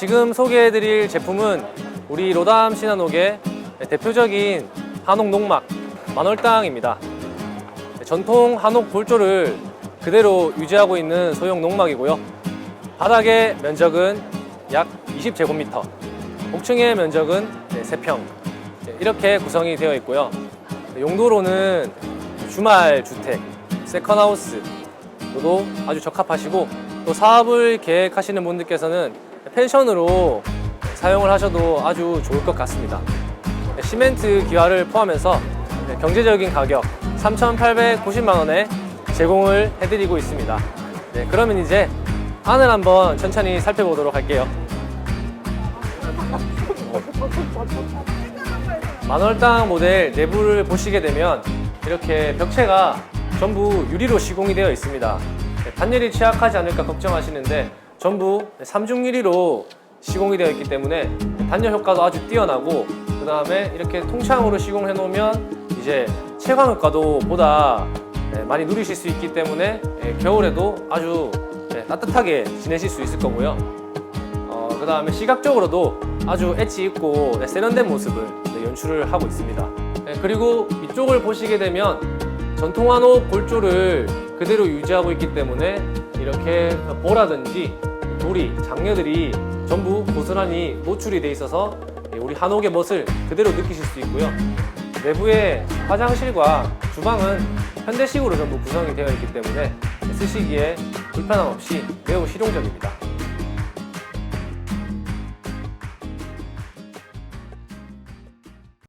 지금 소개해드릴 제품은 우리 로담 신한옥의 대표적인 한옥 농막 만월당입니다. 전통 한옥 골조를 그대로 유지하고 있는 소형 농막이고요. 바닥의 면적은 약 20제곱미터, 옥층의 면적은 3평 이렇게 구성이 되어 있고요. 용도로는 주말 주택, 세컨하우스 도 아주 적합하시고 또 사업을 계획하시는 분들께서는 펜션으로 사용을 하셔도 아주 좋을 것 같습니다. 시멘트 기와를 포함해서 경제적인 가격 3,890만 원에 제공을 해드리고 있습니다. 네, 그러면 이제 안을 한번 천천히 살펴보도록 할게요. 만월당 모델 내부를 보시게 되면 이렇게 벽체가 전부 유리로 시공이 되어 있습니다. 네, 단열이 취약하지 않을까 걱정하시는데 전부 삼중 유리로 시공이 되어 있기 때문에 단열 효과도 아주 뛰어나고 그 다음에 이렇게 통창으로 시공해 놓으면 이제 채광 효과도 보다 네, 많이 누리실 수 있기 때문에 예, 겨울에도 아주 네, 따뜻하게 지내실 수 있을 거고요. 어, 그 다음에 시각적으로도 아주 엣지 있고 네, 세련된 모습을 네, 연출을 하고 있습니다. 네, 그리고 이쪽을 보시게 되면 전통 한옥 골조를 그대로 유지하고 있기 때문에 이렇게 보라든지 돌이, 장녀들이 전부 고스란히 노출이 돼 있어서 예, 우리 한옥의 멋을 그대로 느끼실 수 있고요. 내부의 화장실과 주방은 현대식으로 전부 구성이 되어 있기 때문에 쓰시기에 불편함 없이 매우 실용적입니다.